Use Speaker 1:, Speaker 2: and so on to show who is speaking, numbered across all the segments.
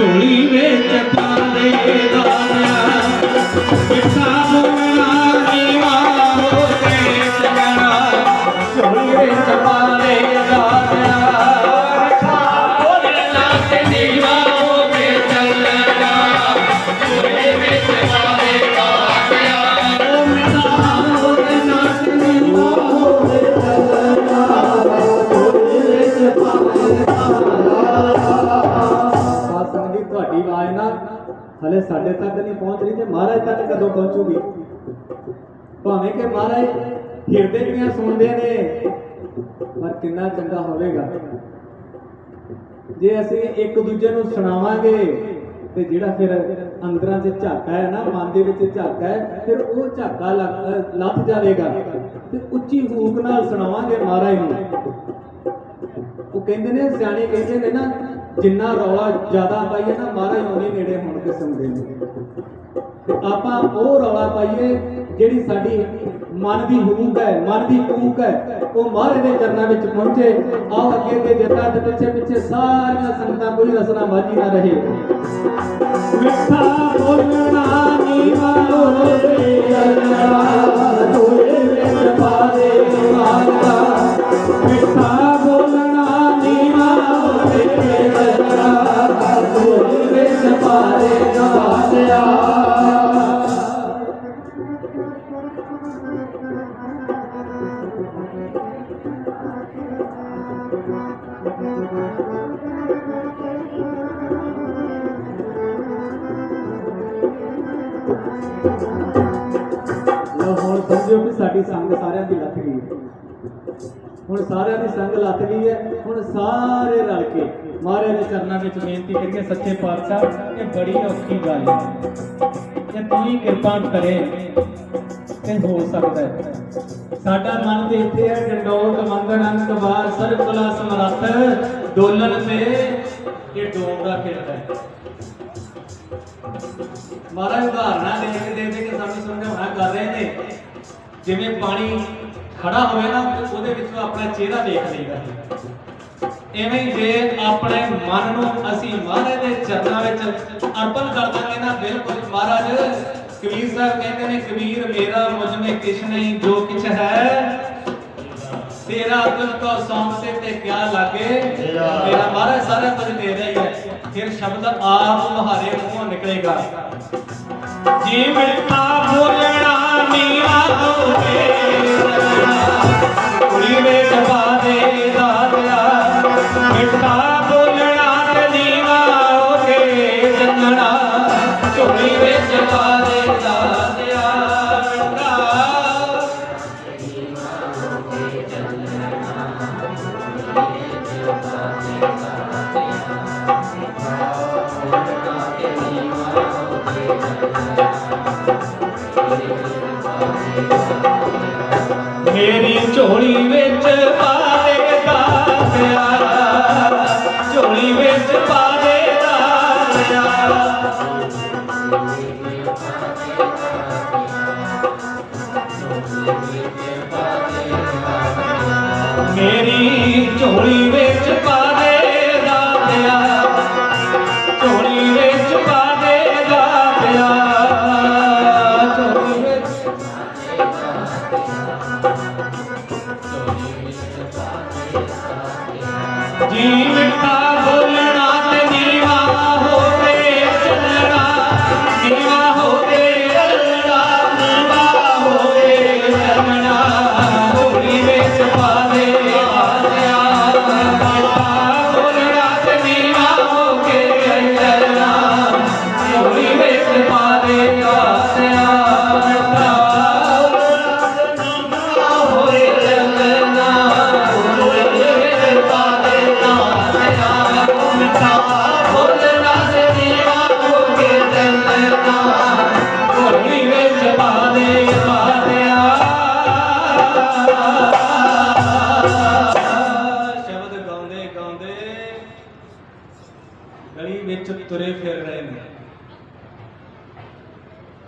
Speaker 1: ਝੋਲੀ ਵਿੱਚ ਪਾਦੇ ਦਾਨਿਆ ਮਿੱਠਾ
Speaker 2: ਸਾਡੇ ਤੱਕ ਨਹੀਂ ਪਹੁੰਚ ਰਹੀ ਤੇ ਮਹਾਰਾਜ ਤੱਕ ਕਦੋਂ ਪਹੁੰਚੂਗੀ? ਭਾਵੇਂ ਕਿ ਮਹਾਰਾਜ ਹਿਰਦੇ ਦੀਆਂ ਸੁਣਦੇ ਨੇ, ਪਰ ਕਿੰਨਾ ਚੰਗਾ ਹੋਵੇਗਾ? ਜੇ ਅਸੀਂ ਇੱਕ ਦੂਜੇ ਨੂੰ ਸੁਣਾਵਾਂਗੇ, ਤੇ ਜਿਹੜਾ ਫਿਰ ਅੰਦਰਾਂ 'ਚ ਝਾਕਾ ਹੈ ਨਾ, ਮਨ ਦੇ ਵਿੱਚ ਝਾਕਾ ਹੈ, ਫਿਰ ਉਹ ਝਾਕਾ ਲੱਥ ਜਾਵੇਗਾ। ਤੇ ਉੱਚੀ ਹੂਕ ਨਾਲ ਸੁਣਾਵਾਂਗੇ ਮਹਾਰਾਜ ਨੂੰ। ਉਹ ਕਹਿੰਦੇ ਨੇ, ਸਿਆਣੇ ਕਹਿੰਦੇ ਨੇ ਨਾ ਜਿੰਨਾ ਰੌਲਾ ਜ਼ਿਆਦਾ ਪਾਈਏ ਨਾ ਮਹਾਰਾਜ ਉਹਨੇ ਨੇੜੇ ਹੋਣ ਕੇ ਸੁਣਦੇ ਨੇ। ਆਪਾਂ ਉਹ ਰੌਲਾ ਪਾਈਏ ਜਿਹੜੀ ਸਾਡੀ ਮਨ ਦੀ ਹੂਕ ਹੈ, ਮਨ ਦੀ ਕੂਕ ਹੈ, ਉਹ ਮਹਾਰਾਜ ਦੇ ਚਰਨਾਂ ਵਿੱਚ ਪਹੁੰਚੇ। ਆਓ ਅੱਗੇ ਅੱਗੇ ਜੱਟਾ ਦੇ ਪਿੱਛੇ ਪਿੱਛੇ ਸਾਰੀਆਂ ਸੰਗਤਾਂ ਕੋਈ ਰਸਨਾ ਮਾਝੀ ਨਾ ਰਹੇ। ਮਿੱਠਾ ਬੋਲਣਾ ਨੀਵਾ ਹੋਵੇ ਅੱਲਾ ਢੋਲੇ ਵਿੱਚ ਪਾ ਦੇ ਮਾਲਾ ਸਾਡੀ ਸੰਗ ਸਾਰਿਆਂ ਦੀ ਲੱਥ ਗਈ। ਹੁਣ ਸਾਰਿਆਂ ਦੀ ਸੰਗ ਲੱਥ ਗਈ ਹੈ। ਹੁਣ ਸਾਰੇ ਰਲ ਕੇ ਮਹਾਰਾਜ ਦੇ ਚਰਨਾਂ ਵਿੱਚ ਬੇਨਤੀ ਕਰੀਏ, ਸੱਚੇ ਪਾਤਸ਼ਾਹ, ਇਹ ਬੜੀ ਔਖੀ ਗੱਲ ਹੈ। ਜੇ ਤੂੰ ਹੀ ਕਿਰਪਾ ਕਰੇ ਤੇ ਹੋ ਸਕਦਾ ਹੈ। ਸਾਡਾ ਮਨ ਤੇ ਇੱਥੇ ਹੈ ਡੰਡੋਕ ਮੰਗਣ ਅੰਕ ਬਾਰ ਸਰਬ ਕਲਾ ਸਮਰੱਥ ਦੋਲਨ ਤੇ ਇਹ ਡੋਬਦਾ ਫਿਰਦਾ ਹੈ। ਮਹਾਰਾਜ ਉਦਾਹਰਨਾਂ ਦੇ ਕੇ ਦੇ ਕੇ ਸਾਨੂੰ ਸਮਝਾਉਣਾ ਕਰ ਰਹੇ ਨੇ। ਜਿਵੇਂ ਪਾਣੀ ਖੜਾ ਹੋਵੇ ਨਾ ਉਹਦੇ ਵਿੱਚੋਂ ਆਪਣਾ ਚਿਹਰਾ ਦੇਖ ਲਈਦਾ ਐਵੇਂ ਹੀ ਜੇ ਆਪਣੇ ਮਨ ਨੂੰ ਅਸੀਂ ਮਹਾਰਾਜ ਦੇ ਚਰਨਾਂ ਵਿੱਚ ਅਰਪਣ ਕਰ ਦਾਂਗੇ ਨਾ ਬਿਲਕੁਲ ਮਹਾਰਾਜ ਕਬੀਰ ਸਾਹਿਬ ਕਹਿੰਦੇ ਨੇ ਕਬੀਰ ਮੇਰਾ ਮੁਝ ਮੇ ਕਿਛ ਨਹੀਂ ਜੋ ਕਿਛ ਹੈ ਤੇਰਾ ਤੁਝ ਕੋ ਸੌਂਪਤੇ ਤੇ ਕਿਆ ਲਾਗੇ? ਤੇਰਾ ਮਹਾਰਾਜ ਸਾਰਾ ਕੁਝ ਦੇ ਰਿਹਾ ਹੀ ਫਿਰ ਸ਼ਬਦ ਆਪ ਮੁਹਾਰੇ ਮੂੰਹੋਂ ਨਿਕਲੇਗਾ। ਜੀ ਮਿਲਤਾ ਬੋਲਣਾ ਨੀਵਾ ਮੇਰੀ ਝੋਲੀ ਵਿੱਚ ਪਾ ਦੇ ਦਾਤਿਆ ਝੋਲੀ ਵਿੱਚ ਪਾ ਦੇ ਦਾਤਿਆ ਮੇਰੀ ਝੋਲੀ ਜੀ ਮਿੱਠਾ ਗਲੀ ਵਿੱਚ ਤੁਰੇ ਫਿਰ ਰਹੇ ਨੇ।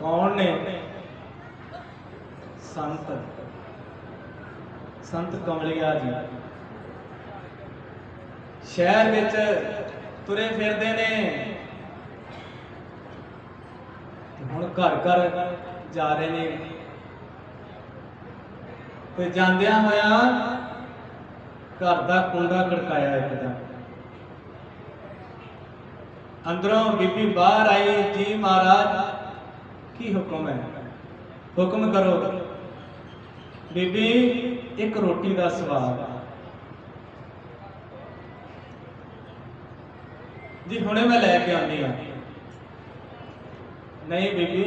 Speaker 2: ਕੌਣ ਨੇ? ਸੰਤ। ਸੰਤ ਕਮਲਿਆ ਜੀ। ਸ਼ਹਿਰ ਵਿੱਚ ਤੁਰੇ ਫਿਰਦੇ ਨੇ। ਹੁਣ ਘਰ ਘਰ ਜਾ ਰਹੇ ਨੇ। ਤੇ ਜਾਂਦਿਆਂ ਹੋਇਆ ਘਰ ਦਾ ਕੁੰਡਾ ਖੜਕਾਇਆ ਇੱਕਦਮ ਅੰਦਰੋਂ ਬੀਬੀ ਬਾਹਰ ਆਈ, ਜੀ ਮਹਾਰਾਜ, ਕੀ ਹੁਕਮ ਹੈ? ਹੁਕਮ ਕਰੋ। ਬੀਬੀ, ਇੱਕ ਰੋਟੀ ਦਾ ਸਵਾਦ ਜੀ, ਹੁਣੇ ਮੈਂ ਲੈ ਕੇ ਆਉਂਦੀ ਆ ਨਹੀਂ ਬੀਬੀ,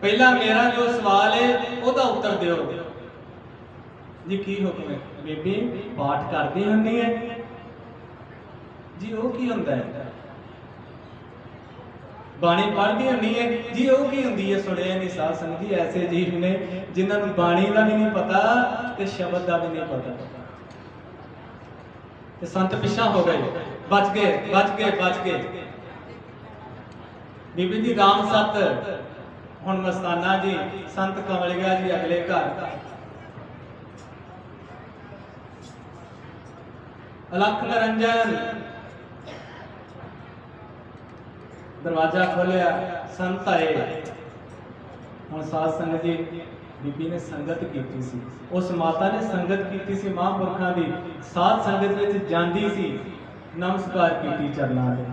Speaker 2: ਪਹਿਲਾਂ ਮੇਰਾ ਜੋ ਸਵਾਲ ਹੈ ਉਹਦਾ ਉੱਤਰ ਦਿਓ। ਜੀ, ਕੀ ਹੁਕਮ ਹੈ? ਬੀਬੀ, ਪਾਠ ਕਰਦੀ ਹੁੰਦੀ ਹੈ। ਜੀ, ਉਹ ਕੀ ਹੁੰਦਾ ਹੈ? ਬਾਣੀ ਪੜ੍ਹਦੀ ਹੁੰਦੀ ਹੈ। ਜੀ, ਉਹ ਕੀ ਹੁੰਦੀ ਹੈ? ਸੁਣਿਆ ਨਹੀਂ, ਸਾਧ ਸੰਗਤ ਜੀ, ਐਸੇ ਜੀਵ ਨੇ ਜਿਨ੍ਹਾਂ ਨੂੰ ਬਾਣੀ ਦਾ ਵੀ ਨਹੀਂ ਪਤਾ ਤੇ ਸ਼ਬਦ ਦਾ ਵੀ ਨਹੀਂ ਪਤਾ। ਤੇ ਸੰਤ ਪਿੱਛਾ ਹੋ ਗਏ। ਬਚ ਗਏ ਬਚ ਗਏ ਬਚ ਗਏ। ਬੀਬੀ ਜੀ, ਰਾਮ ਸਤ। ਹੁਣ ਮਸਤਾਨਾ ਜੀ, ਸੰਤ ਕਮਲ ਗਿਆ ਜੀ, ਅਗਲੇ ਘਰ। ਅਲਖ ਨਰੰਜਨ। ਦਰਵਾਜ਼ਾ ਖੋਲਿਆ ਸੰਤ ਆਏ। ਹੁਣ ਸਾਧ ਸੰਗਤ ਜੀ ਬੀਬੀ ਨੇ ਸੰਗਤ ਕੀਤੀ ਸੀ। ਉਸ ਮਾਤਾ ਨੇ ਸੰਗਤ ਕੀਤੀ ਸੀ ਮਹਾਂਪੁਰਖਾਂ ਦੀ। ਸਾਧ ਸੰਗਤ ਵਿੱਚ ਜਾਂਦੀ ਸੀ। ਨਮਸਕਾਰ ਕੀਤੀ ਚਰਨਾਂ ਦੇ